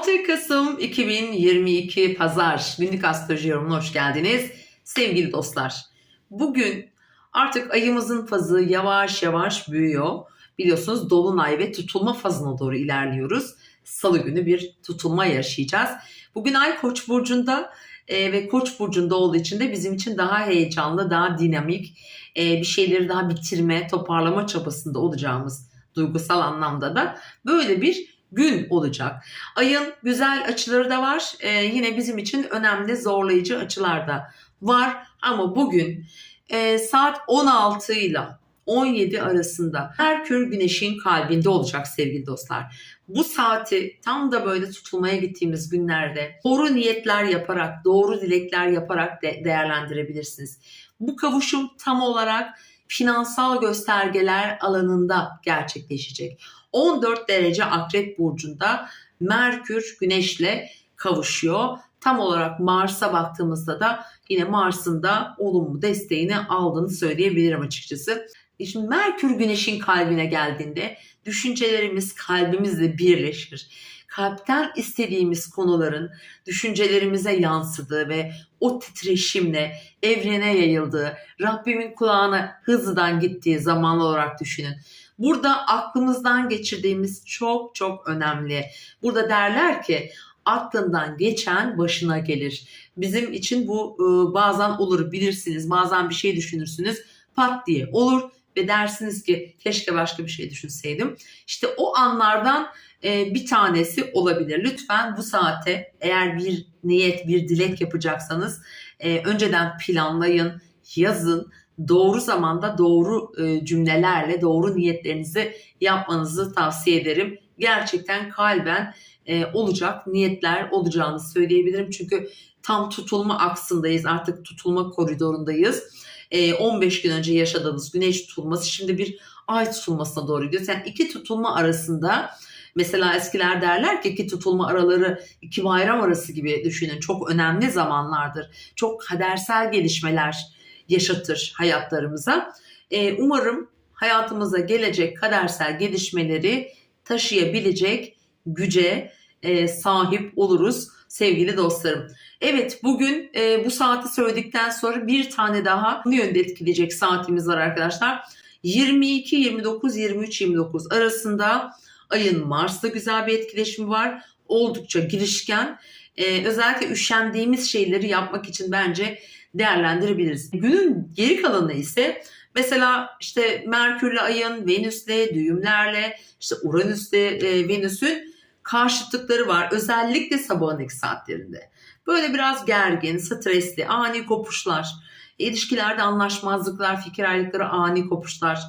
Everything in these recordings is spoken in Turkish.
6 Kasım 2022 Pazar günlük astroloji yorumuna hoş geldiniz. Sevgili dostlar, bugün artık ayımızın fazı yavaş yavaş büyüyor. Biliyorsunuz dolunay ve tutulma fazına doğru ilerliyoruz. Salı günü bir tutulma yaşayacağız. Bugün ay Koç burcunda e, ve Koç burcunda olduğu için de bizim için daha heyecanlı, daha dinamik, e, bir şeyleri daha bitirme, toparlama çabasında olacağımız duygusal anlamda da böyle bir gün olacak. Ayın güzel açıları da var. Ee, yine bizim için önemli zorlayıcı açılar da var. Ama bugün e, saat 16 ile 17 arasında Merkür Güneş'in kalbinde olacak sevgili dostlar. Bu saati tam da böyle tutulmaya gittiğimiz günlerde doğru niyetler yaparak, doğru dilekler yaparak de değerlendirebilirsiniz. Bu kavuşum tam olarak finansal göstergeler alanında gerçekleşecek. 14 derece Akrep burcunda Merkür Güneş'le kavuşuyor. Tam olarak Mars'a baktığımızda da yine Mars'ın da olumlu desteğini aldığını söyleyebilirim açıkçası. Şimdi Merkür Güneş'in kalbine geldiğinde düşüncelerimiz kalbimizle birleşir. Kalpten istediğimiz konuların düşüncelerimize yansıdığı ve o titreşimle evrene yayıldığı, Rabbimin kulağına hızlıdan gittiği zaman olarak düşünün. Burada aklımızdan geçirdiğimiz çok çok önemli. Burada derler ki aklından geçen başına gelir. Bizim için bu e, bazen olur bilirsiniz. Bazen bir şey düşünürsünüz pat diye olur ve dersiniz ki keşke başka bir şey düşünseydim. İşte o anlardan e, bir tanesi olabilir. Lütfen bu saate eğer bir niyet, bir dilek yapacaksanız e, önceden planlayın, yazın doğru zamanda doğru e, cümlelerle doğru niyetlerinizi yapmanızı tavsiye ederim. Gerçekten kalben e, olacak niyetler olacağını söyleyebilirim. Çünkü tam tutulma aksındayız. Artık tutulma koridorundayız. E, 15 gün önce yaşadığımız güneş tutulması şimdi bir ay tutulmasına doğru gidiyor. Yani iki tutulma arasında Mesela eskiler derler ki iki tutulma araları iki bayram arası gibi düşünün. Çok önemli zamanlardır. Çok kadersel gelişmeler yaşatır hayatlarımıza. Ee, umarım hayatımıza gelecek kadersel gelişmeleri taşıyabilecek güce e, sahip oluruz sevgili dostlarım. Evet bugün e, bu saati söyledikten sonra bir tane daha bu yönde etkileyecek saatimiz var arkadaşlar. 22, 29, 23, 29 arasında ayın Mars'ta güzel bir etkileşimi var. Oldukça girişken. E, özellikle üşendiğimiz şeyleri yapmak için bence değerlendirebiliriz. Günün geri kalanı ise mesela işte Merkürle ayın, Venüs'le, düğümlerle, işte Uranüs'le e, Venüs'ün karşıtlıkları var. Özellikle sabahın ilk saatlerinde. Böyle biraz gergin, stresli, ani kopuşlar, ilişkilerde anlaşmazlıklar, fikir ayrılıkları, ani kopuşlar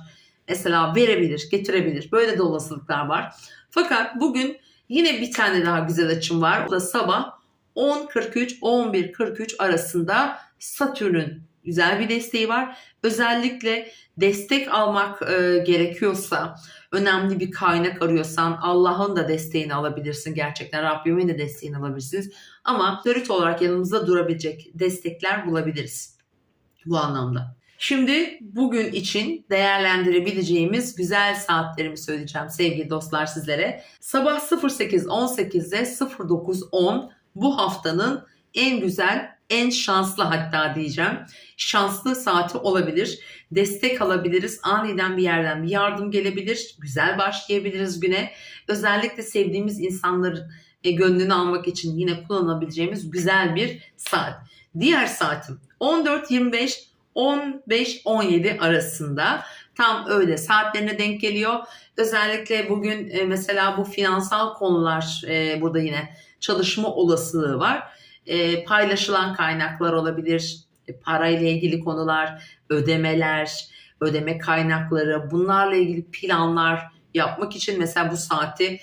mesela verebilir, getirebilir. Böyle de olasılıklar var. Fakat bugün yine bir tane daha güzel açım var. O da sabah 10.43-11.43 arasında Satürn'ün güzel bir desteği var. Özellikle destek almak e, gerekiyorsa, önemli bir kaynak arıyorsan Allah'ın da desteğini alabilirsin gerçekten. Rabbimin de desteğini alabilirsiniz. Ama teorik olarak yanımızda durabilecek destekler bulabiliriz bu anlamda. Şimdi bugün için değerlendirebileceğimiz güzel saatlerimi söyleyeceğim sevgili dostlar sizlere. Sabah 08.18 ile 09.10 bu haftanın en güzel, en şanslı hatta diyeceğim. Şanslı saati olabilir. Destek alabiliriz. Aniden bir yerden bir yardım gelebilir. Güzel başlayabiliriz güne. Özellikle sevdiğimiz insanların e, gönlünü almak için yine kullanabileceğimiz güzel bir saat. Diğer saatim 14.25 15-17 arasında tam öyle saatlerine denk geliyor. Özellikle bugün e, mesela bu finansal konular e, burada yine çalışma olasılığı var. E, paylaşılan kaynaklar olabilir, parayla ilgili konular, ödemeler, ödeme kaynakları, bunlarla ilgili planlar yapmak için mesela bu saati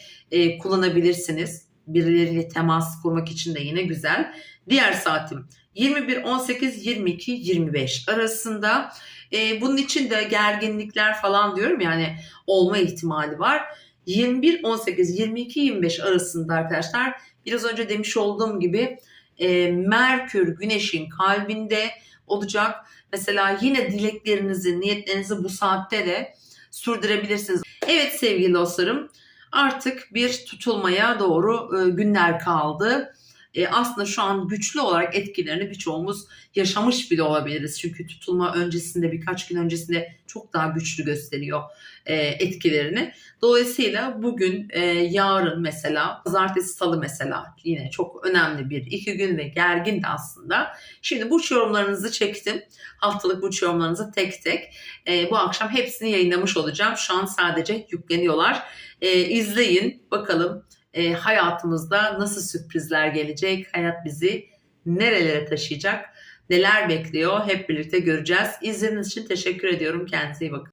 kullanabilirsiniz. Birileriyle temas kurmak için de yine güzel. Diğer saatim 21, 18, 22, 25 arasında. E, bunun için de gerginlikler falan diyorum yani olma ihtimali var. 21, 18, 22, 25 arasında arkadaşlar biraz önce demiş olduğum gibi e, Merkür Güneş'in kalbinde olacak. Mesela yine dileklerinizi, niyetlerinizi bu saatte de sürdürebilirsiniz. Evet sevgili dostlarım artık bir tutulmaya doğru e, günler kaldı. E, aslında şu an güçlü olarak etkilerini birçoğumuz yaşamış bile olabiliriz. Çünkü tutulma öncesinde birkaç gün öncesinde çok daha güçlü gösteriyor e, etkilerini. Dolayısıyla bugün, e, yarın mesela, pazartesi, salı mesela yine çok önemli bir iki gün ve gergin de aslında. Şimdi burç yorumlarınızı çektim. Haftalık burç yorumlarınızı tek tek. E, bu akşam hepsini yayınlamış olacağım. Şu an sadece yükleniyorlar. E, izleyin bakalım e, hayatımızda nasıl sürprizler gelecek, hayat bizi nerelere taşıyacak, neler bekliyor hep birlikte göreceğiz. İzlediğiniz için teşekkür ediyorum. Kendinize iyi bakın.